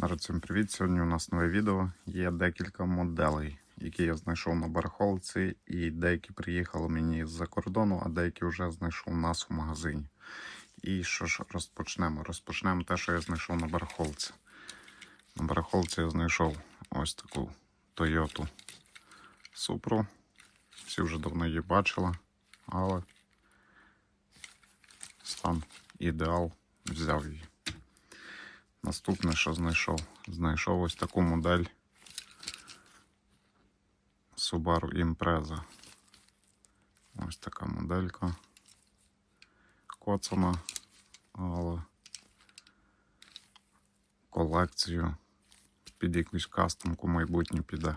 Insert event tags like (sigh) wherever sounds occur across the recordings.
Народ, всім привіт! Сьогодні у нас нове відео. Є декілька моделей, які я знайшов на барахолці, і деякі приїхали мені з-за кордону, а деякі вже знайшов у нас у магазині. І що ж розпочнемо? Розпочнемо те, що я знайшов на барахолці. На барахолці я знайшов ось таку Toyota Supra. Всі вже давно її бачили, але стан ідеал взяв її. Наступне, що знайшов? Знайшов ось таку модель Subaru Impreza. Ось така моделька. Коцана, але колекцію під якусь кастомку майбутнє піде.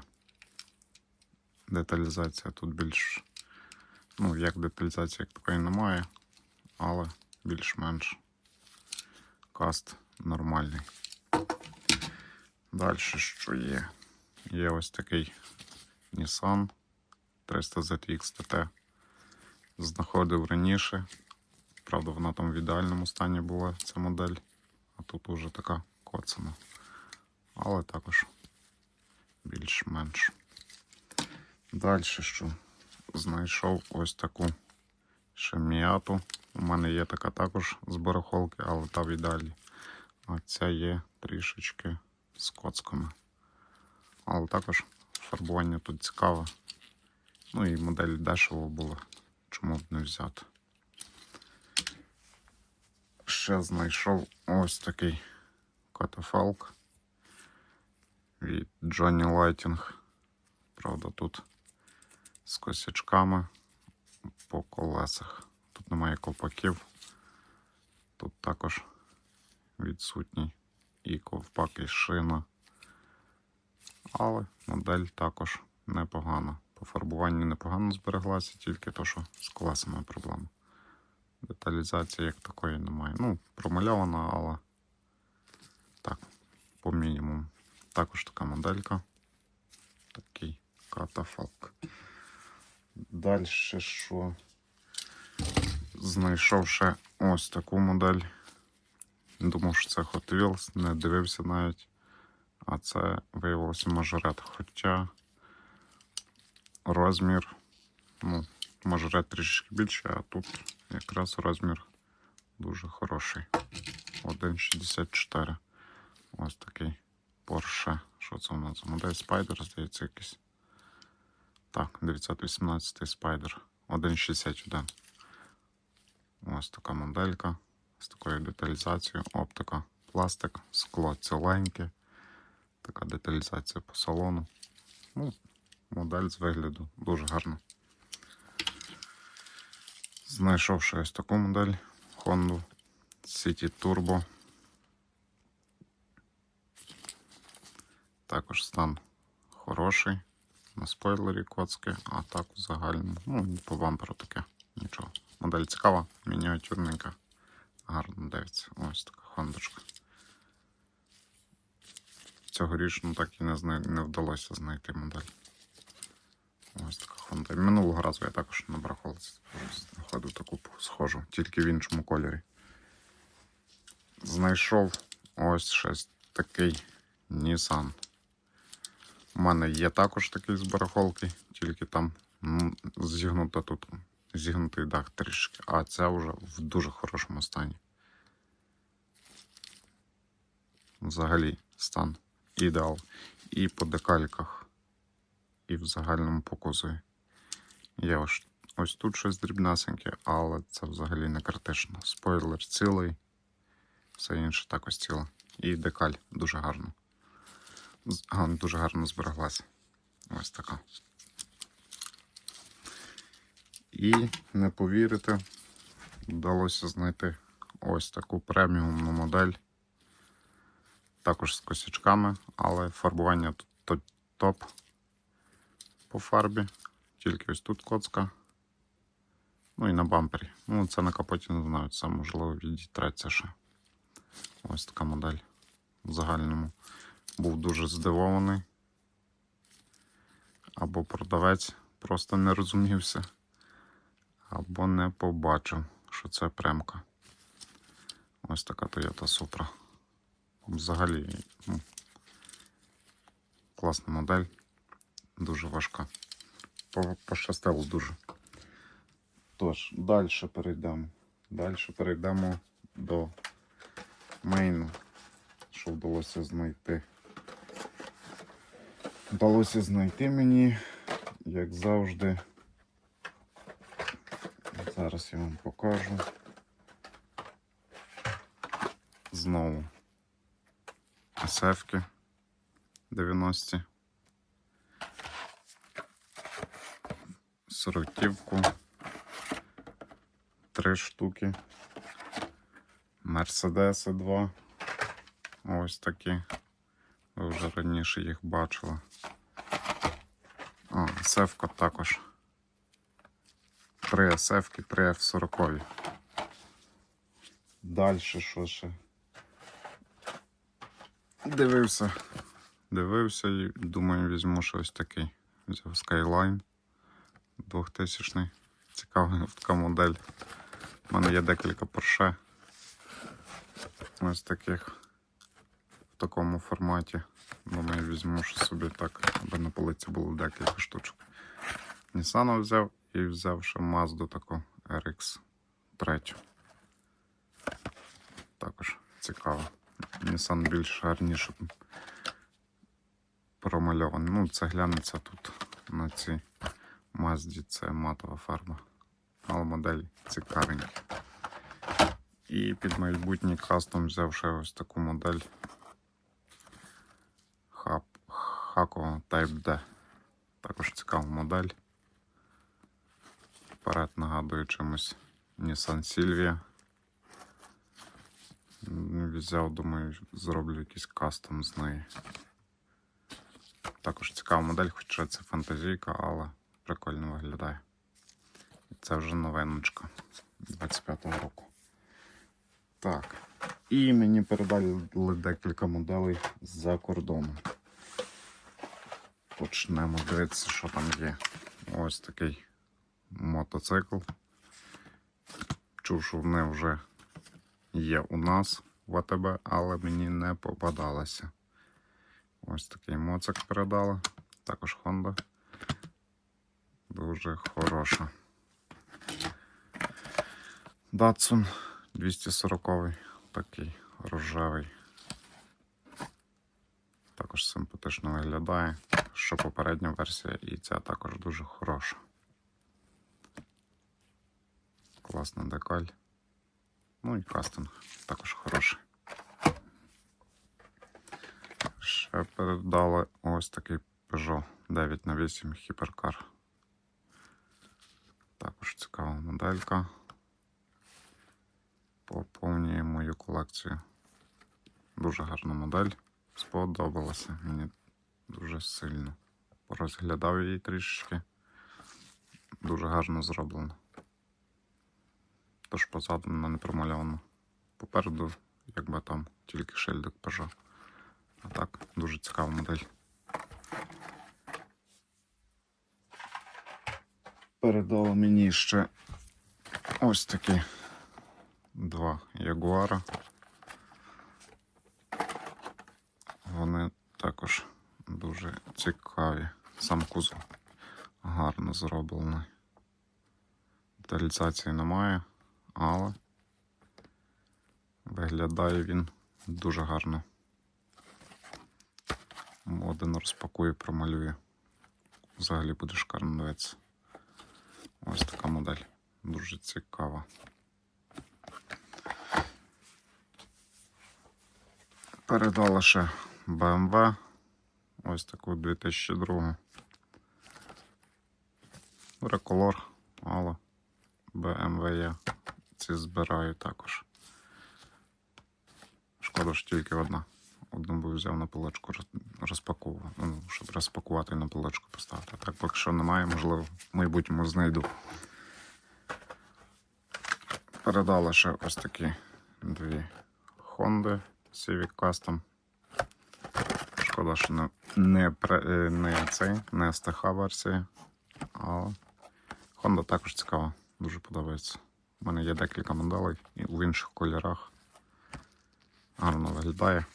Деталізація тут більш, ну, як деталізація, як такої немає, але більш-менш каст нормальний. Далі що є? Є ось такий Nissan 300 ZX TT. Знаходив раніше. Правда, вона там в ідеальному стані була ця модель, а тут уже така коцана. Але також більш-менш. Далі що? Знайшов ось таку шеміату. У мене є така також з барахолки, але та в ідеалі. А є трішечки з коцками. Але також фарбування тут цікаве. Ну і модель дешево була. Чому б не взяти? Ще знайшов ось такий катафалк від Johnny Lighting. Правда, тут з косячками по колесах. Тут немає ковпаків. Тут також відсутній і ковпак, і шина. Але модель також непогана. По фарбуванню непогано збереглася, тільки то, що з колесами проблема. Деталізації як такої немає. Ну, промальована, але так, по мінімуму. Також така моделька. Такий катафалк. Далі що? Знайшов ще ось таку модель. Думав, що це Hot Wheels, не дивився навіть. А це виявилося мажорет. Хоча розмір, ну, мажорет трішки більший, а тут якраз розмір дуже хороший. 1,64. Ось такий Porsche. Що це у нас? Модель Spider, здається, якийсь. Так, 918 Spider. 1,61. Ось така моделька з такою деталізацією, оптика, пластик, скло ціленьке. Така деталізація по салону. Ну, модель з вигляду дуже гарна. Знайшов ще ось таку модель Honda City Turbo. Також стан хороший. На спойлері коцки, а так в загальному. Ну, по бамперу таке. Нічого. Модель цікава, мініатюрненька. Гарно дивиться. Ось така хондочка. Цьогоріч ну, так і не, зна... не вдалося знайти модель. Ось така Honda. Минулого разу я також на барахолці знаходив таку схожу, тільки в іншому кольорі. Знайшов ось щось такий Nissan. У мене є також такий з барахолки, тільки там зігнута тут зігнутий дах трішки, а це вже в дуже хорошому стані. Взагалі стан ідеал. І по декальках, і в загальному по кузові. Є ось, ось тут щось дрібнесеньке, але це взагалі не критично. Спойлер цілий, все інше також ціле. І декаль дуже гарно. Дуже гарно збереглася. Ось така. І не повірите, вдалося знайти ось таку преміумну модель. Також з косячками, але фарбування тут топ по фарбі. Тільки ось тут коцка. Ну і на бампері. Ну, це на капоті не знаю, це можливо відітреться ще. Ось така модель в загальному. Був дуже здивований. Або продавець просто не розумівся або не побачив, що це премка. Ось така Toyota Supra. Взагалі, ну, класна модель. Дуже важка. По- Пощастило дуже. Тож, далі перейдемо. Далі перейдемо до мейну, що вдалося знайти. Вдалося знайти мені, як завжди. Зараз я вам покажу. Знову SF-ки 90. Сороківку. Три штуки. Мерседеси два. Ось такі. Ви вже раніше їх бачили. А, севка також. Три севки, три F40. Далі що ще? Дивився. Дивився і думаю, візьму щось такий. Взяв Skyline 2000. Цікава така модель. У мене є декілька Porsche. Ось таких в такому форматі. Думаю, візьму що собі так, аби на полиці було декілька штучок. Nissan взяв і взяв ще Mazda таку RX 3. Також цікаво. Nissan більш гарніше промальований. Ну, це глянеться тут на цій Mazda, це матова фарба. Але модель цікавенька. І під майбутній кастом взяв ще ось таку модель Haco Type D. Також цікава модель. Вперед нагадує чимось Nissan Silvia. Взяв, думаю, зроблю якийсь кастом з неї. Також цікава модель, хоча це фантазійка, але прикольно виглядає. Це вже новиночка 25-го року. Так. І мені передали декілька моделей з-за кордону. Почнемо дивитися, що там є. Ось такий мотоцикл. Чув, що вони вже є у нас в АТБ, але мені не попадалося. Ось такий моцик передали. Також Honda. Дуже хороша. Datsun 240 такий рожевий. Також симпатично виглядає, що попередня версія, і ця також дуже хороша. Класна декаль. Ну і кастинг також хороший. Ще передали ось такий Peugeot 9х8 Hypercar. Також цікава моделька. Поповнює мою колекцію. Дуже гарна модель. Сподобалася мені дуже сильно. Порозглядав її трішечки. Дуже гарно зроблено. Тож позаду вона не промальована. Попереду, якби там тільки шильдик Peugeot. А так, дуже цікава модель. Передало мені ще ось такі два ягуара. Вони також дуже цікаві. Сам кузов гарно зроблений. Деталізації немає, але виглядає він дуже гарно. Один розпакує, промалює. Взагалі буде шикарно дивитися. Ось така модель. Дуже цікава. Передала ще BMW. Ось таку 2002. Реколор, але BMW я ці збираю також. Шкода, що тільки одна. Одну би взяв на полочку, роз- ну, щоб розпакувати і на полочку поставити. Так, поки що немає, можливо, в майбутньому знайду. Передала ще ось такі дві Honda Civic Custom. Шкода, що не, не, е, не цей, не СТХ версія. Але Honda також цікава, дуже подобається. У мене є декілька моделей і в інших кольорах. Гарно виглядає.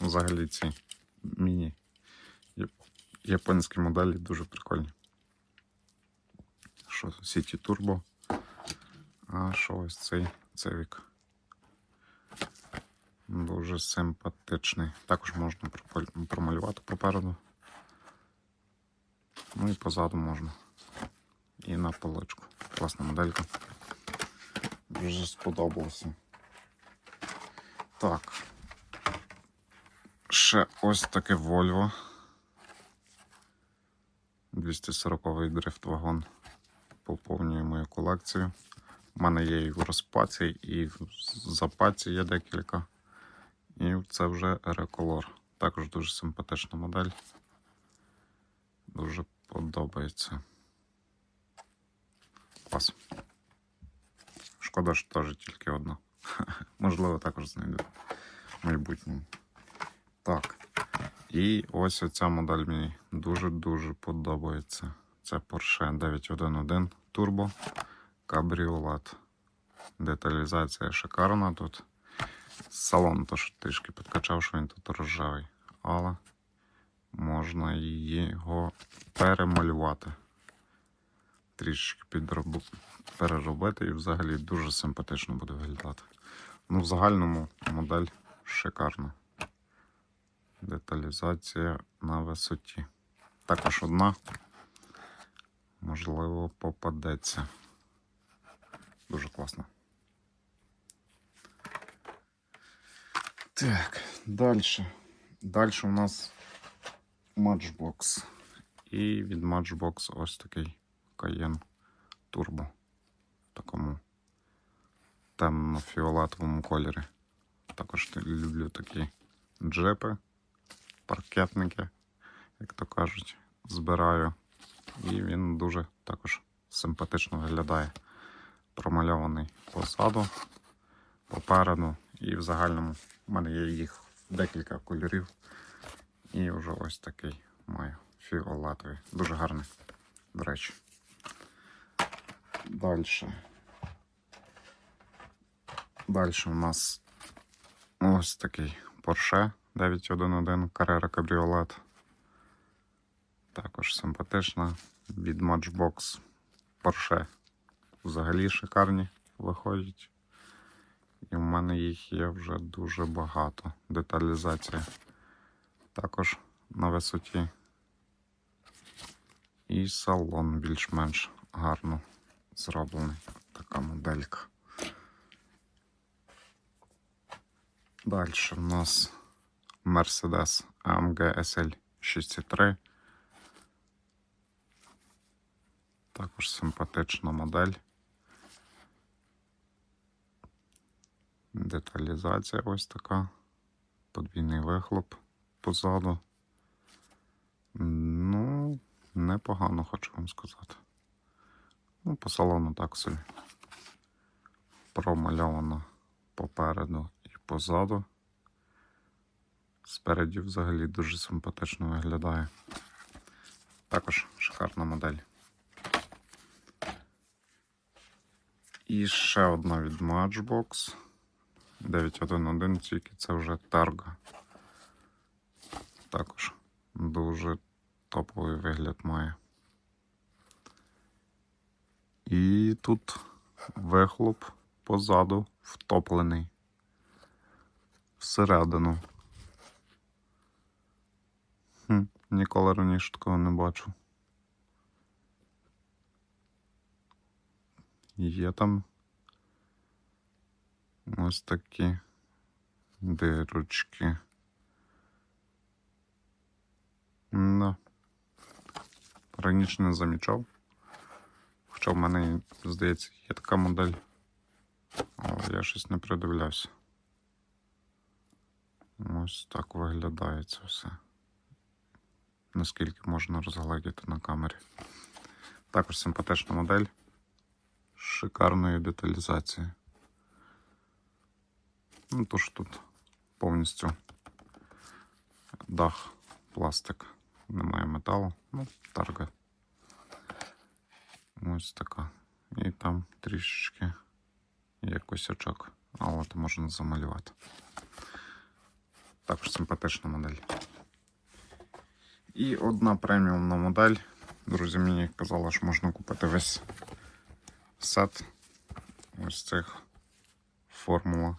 Взагалі ці міні-японські моделі дуже прикольні. Що City Turbo. А що ось цей цевік. Дуже симпатичний. Також можна промалювати попереду. Ну і позаду можна. І на поличку. Класна моделька. Дуже сподобалося. Так. Ще ось таке Volvo. 240-й дрифт вагон поповнює мою колекцію. У мене є і в розпаці, і в запаці є декілька. І це вже реколор. Також дуже симпатична модель. Дуже подобається. Шкода, що теж тільки одна. (laughs) Можливо, також знайду в майбутньому. Так. І ось оця модель мені дуже-дуже подобається. Це Porsche 911 Turbo Cabriolet. Деталізація шикарна тут. Салон теж трішки підкачав, що він тут рожевий. Але можна його перемалювати. Трішки підробу... переробити і взагалі дуже симпатично буде виглядати. Ну, в загальному модель шикарна. Деталізація на висоті. Також одна. Можливо, попадеться. Дуже класно. Так, далі. Далі у нас Matchbox. І від Matchbox ось такий Cayenne Turbo. В такому темно-фіолетовому кольорі. Також люблю такі джепи, паркетники, як то кажуть, збираю. І він дуже також симпатично виглядає. Промальований позаду, попереду і в загальному. У мене є їх декілька кольорів. І вже ось такий маю фіолетовий. Дуже гарний, до речі. Далі. Далі у нас ось такий Porsche 911 Carrera Cabriolet. Також симпатична. Від Matchbox Porsche взагалі шикарні виходять. І в мене їх є вже дуже багато. Деталізація також на висоті. І салон більш-менш гарно зроблений. Така моделька. Далі в нас Mercedes AMG SL 63. Також симпатична модель. Деталізація ось така. Подвійний вихлоп позаду. Ну, непогано хочу вам сказати. Ну, по салону так собі. Промальовано попереду і позаду. Спереді взагалі дуже симпатично виглядає. Також шикарна модель. І ще одна від Matchbox. 911, тільки це вже Targa. Також дуже топовий вигляд має. І тут вихлоп позаду втоплений всередину. Хм, ніколи раніше такого не бачу. Є там ось такі дирочки. Да. Раніше не замічав. Хоча в мене, здається, є така модель. Але я щось не придивлявся. Ось так виглядає це все. Наскільки можна розгледіти на камері. Також симпатична модель з шикарною деталізацією. Ну, то ж тут повністю дах, пластик, немає металу, ну, тарга. Ось така. І там трішечки є косячок, але то можна замалювати. Також симпатична модель. І одна преміумна модель. Друзі, мені казали, що можна купити весь сет ось цих формула.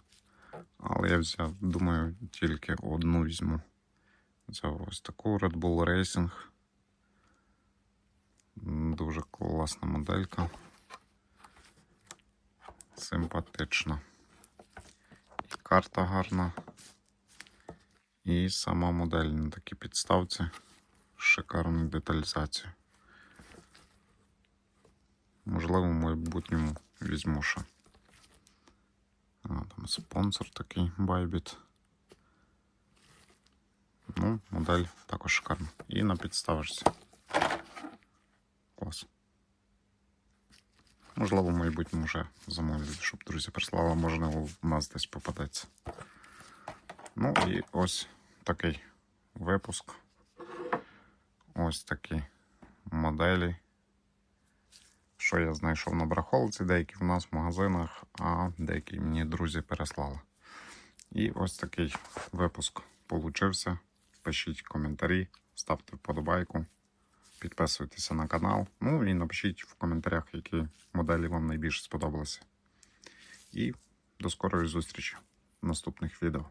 Але я взяв, думаю, тільки одну візьму. Взяв ось таку Red Bull Racing. Дуже класна моделька. Симпатична. І карта гарна. І сама модель на такій підставці. з Шикарною. Можливо, в майбутньому візьму ще. А, там спонсор такий Bybit. Ну, модель також шикарна. І на підставочці. Клас. Можливо, в майбутньому вже замовлю, щоб друзі прислали, можливо, в нас десь попадеться. Ну і ось такий випуск. Ось такі моделі. Що я знайшов на барахолці, деякі в нас в магазинах, а деякі мені друзі переслали. І ось такий випуск получився. Пишіть коментарі, ставте вподобайку, підписуйтеся на канал. Ну і напишіть в коментарях, які моделі вам найбільше сподобалися. І до скорої зустрічі в наступних відео.